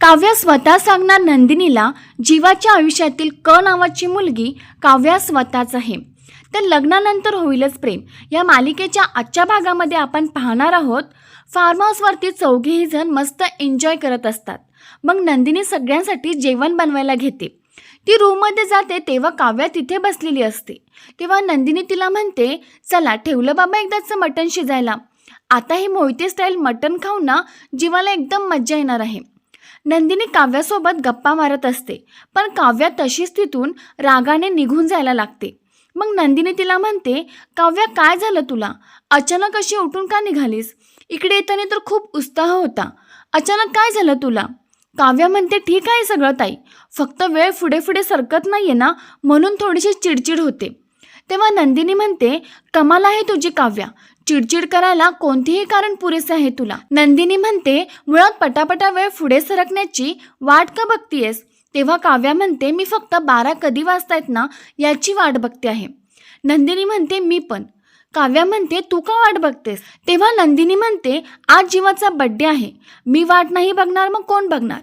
काव्या स्वतः सांगणार नंदिनीला जीवाच्या आयुष्यातील क नावाची मुलगी काव्या स्वतःच आहे. तर लग्नानंतर होईलच प्रेम. या मालिकेच्या आजच्या भागामध्ये आपण पाहणार आहोत फार्म हाऊसवरती चौघेही जण मस्त एन्जॉय करत असतात. मग नंदिनी सगळ्यांसाठी जेवण बनवायला घेते. ती रूममध्ये जाते तेव्हा काव्या तिथे बसलेली असते. तेव्हा नंदिनी तिला म्हणते चला ठेवलं बाबा एकदाचं मटण शिजायला. आता हे मोहिते स्टाईल मटण खाऊन ना जीवाला एकदम मज्जा येणार आहे. नंदिनी काव्यासोबत गप्पा मारत असते. पण काव्या तशीच तिथून रागाने निघून जायला लागते. मग नंदिनी तिला म्हणते काव्या काय झालं तुला? अचानक अशी उठून का निघालीस? इकडे येताना तर खूप उत्साह होता. अचानक काय झालं तुला? काव्या म्हणते ठीक आहे सगळं ताई. फक्त वेळ पुढे पुढे सरकत नाही आहे ना म्हणून थोडीशी चिडचिड होते. तेव्हा नंदिनी म्हणते कमाल आहे तुझी काव्या. चिडचिड करायला कोणतेही कारण पुरेसे आहे तुला. नंदिनी म्हणते मुळात पटापटा वेळ पुढे सरकण्याची वाट का बघतीयस? तेव्हा काव्या म्हणते मी फक्त बारा कधी वाजतायत ना याची वाट बघते आहे. नंदिनी म्हणते मी पण. काव्या म्हणते तू का वाट बघतेस? तेव्हा नंदिनी म्हणते आज जीवाचा बड्डे आहे. मी वाट नाही बघणार मग कोण बघणार?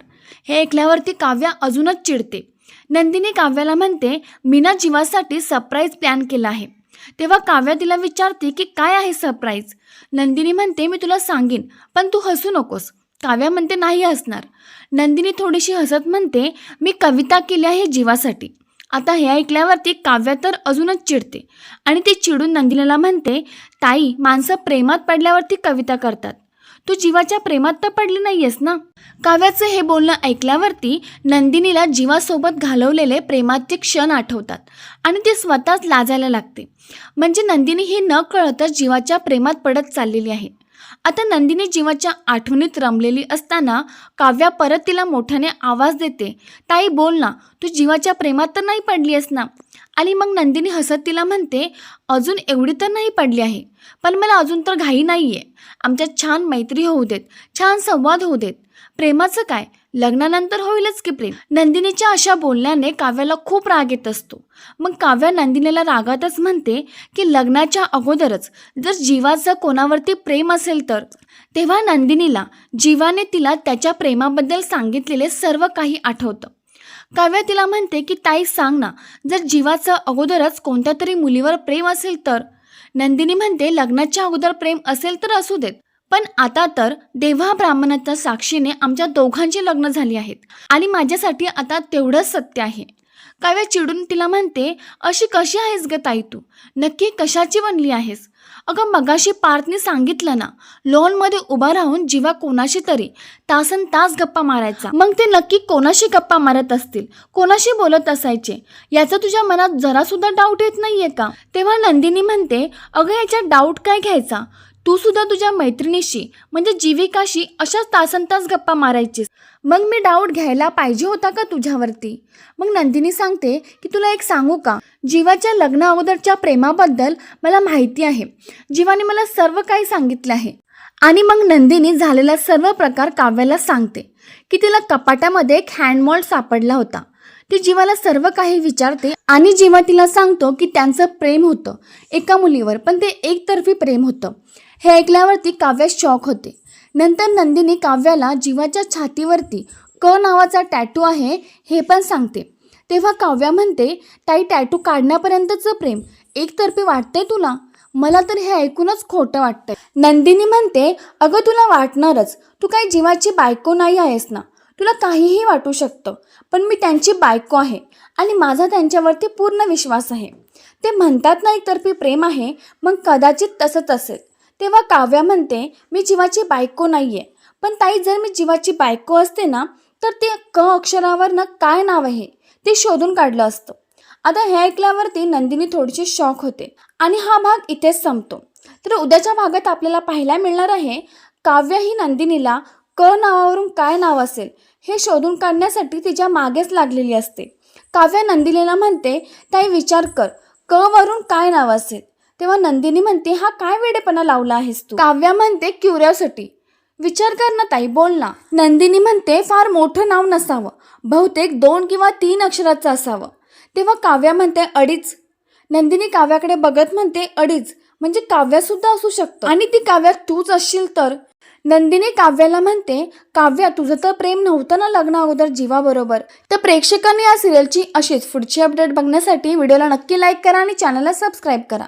हे ऐकल्यावरती काव्या अजूनच चिडते. नंदिनी काव्याला म्हणते मी ना जीवासाठी सरप्राईज प्लॅन केला आहे. तेव्हा काव्या तिला विचारते की काय आहे सरप्राईज नंदिनी म्हणते मी तुला सांगेन पण तू हसू नकोस. काव्या म्हणते नाही हसणार. नंदिनी थोडीशी हसत म्हणते मी कविता केली आहे जीवासाठी. आता हे ऐकल्यावरती काव्या तर अजूनच चिडते आणि ती चिडून नंदिनीला म्हणते ताई माणसं प्रेमात पडल्यावरती कविता करतात. तू जीवाच्या प्रेमात तर पडली नाहीयेस ना? काव्याचं हे बोलणं ऐकल्यावरती नंदिनीला जीवासोबत घालवलेले प्रेमाचे क्षण आठवतात आणि ती स्वतःच लाजायला लागते. म्हणजे नंदिनी ही न कळतच जीवाच्या प्रेमात पडत चाललेली आहे. आता नंदिनी जीवाच्या आठवणीत रमलेली असताना काव्या परत तिला मोठ्याने आवाज देते ताई बोल ना. तू जीवाच्या प्रेमात तर नाही पडली आहेस ना? आणि मग नंदिनी हसत तिला म्हणते अजून एवढी तर नाही पडली आहे पण मला अजून तर घाई नाही आहे आमच्यात छान मैत्री होऊ देत छान संवाद होऊ देत. प्रेमाचं काय? लग्नानंतर होईलच की प्रेम? नंदिनीच्या अशा बोलण्याने काव्याला खूप राग येत असतो. मग काव्या नंदिनीला रागातच म्हणते की लग्नाच्या अगोदरच जर जीवाचं कोणावरती प्रेम असेल तर? तेव्हा नंदिनीला जीवाने तिला त्याच्या प्रेमाबद्दल सांगितलेले सर्व काही आठवतं. काव्या तिला म्हणते की ताई सांग ना जर जीवाचं अगोदरच कोणत्या तरी मुलीवर प्रेम असेल तर? नंदिनी म्हणते लग्नाच्या अगोदर प्रेम असेल तर असू देत पण आता तर देवा ब्राह्मणाच्या साक्षीने आमच्या दोघांची लग्न झाली आहेत आणि माझ्यासाठी आता तेवढंच सत्य आहे. काव्या चिडून तिला म्हणते अशी कशी आहेस ग ताई तू? नक्की कशाची बनली आहेस? अगं मगाशी पार्थने सांगितलं ना लॉनमध्ये उभा राहून जीवा कोणाशी तरी तासन तास गप्पा मारायचा. मग ते नक्की कोणाशी गप्पा मारत असतील कोणाशी बोलत असायचे? याचा तुझ्या मनात जरासुद्धा डाऊट येत नाहीये का? तेव्हा नंदिनी म्हणते अगं याच्यात डाऊट काय घ्यायचा? तू सुद्धा तुझ्या मैत्रिणीशी म्हणजे जीविकाशी अशाच तासन तास गप्पा मारायचीस. मग मी डाऊट घ्यायला पाहिजे होता का तुझ्यावरती? मग नंदिनी सांगते की तुला एक सांगू का? जीवाच्या लग्न अगोदरच्या प्रेमाबद्दल मला माहिती आहे. जीवाने मला सर्व काही सांगितले आहे. आणि मग नंदिनी झालेला सर्व प्रकार काव्याला सांगते की तिला कपाटामध्ये एक हँडमॉल्ड सापडला होता. ती जीवाला सर्व काही विचारते आणि जीवा तिला सांगतो की त्यांचं प्रेम होतं एका मुलीवर पण ते एकतर्फी प्रेम होतं. हे ऐकल्यावरती काव्या शॉक होते. नंतर नंदिनी काव्याला जीवाच्या छातीवरती क नावाचा टॅटू आहे हे पण सांगते. तेव्हा काव्या म्हणते ताई टॅटू काढण्यापर्यंतचं प्रेम एकतर्फी वाटतंय तुला? मला तर हे ऐकूनच खोटं वाटतंय. नंदिनी म्हणते अगं तुला वाटणारच. तू काही जीवाची बायको नाही आहेस ना? तुला काहीही वाटू शकतं पण मी त्यांची बायको आहे आणि माझा त्यांच्यावरती पूर्ण विश्वास आहे. ते म्हणतात ना एकतर्फी प्रेम आहे मग कदाचित तसंच असेल. तेव्हा काव्या म्हणते मी जीवाची बायको नाही आहे पण ताई जर मी जीवाची बायको असते ना तर ते क अक्षरावर काय नाव आहे ते शोधून काढलं असतं. आता हे ऐकल्यावरती नंदिनी थोडीशी शॉक होते आणि हा भाग इथेच संपतो. तर उद्याच्या भागात आपल्याला पाहायला मिळणार आहे काव्य ही नंदिनीला क नावावरून काय नाव असेल हे शोधून काढण्यासाठी तिच्या मागेच लागलेली असते. काव्य नंदिनीला म्हणते ताई विचार कर क वरून काय नाव असेल तेव्हा नंदिनी म्हणते हा काय वेडेपणा लावला आहेस तू? काव्या म्हणते क्युरिओसिटी. विचार कर ना ताई बोल ना. नंदिनी म्हणते फार मोठं नाव नसावं. बहुतेक दोन किंवा तीन अक्षराचं असावं. तेव्हा काव्या म्हणते अडीच. नंदिनी काव्याकडे बघत म्हणते अडीच. म्हणजे काव्यासुद्धा असू शकतं. आणि ती काव्या तूच असशील तर? नंदिनी काव्याला म्हणते काव्या तुझं तर प्रेम नव्हतं ना लग्न अगोदर जीवाबरोबर. तर प्रेक्षकांनी या सिरियलची अशीच पुढची अपडेट बघण्यासाठी व्हिडिओला नक्की लाईक करा आणि चॅनलला सबस्क्राईब करा.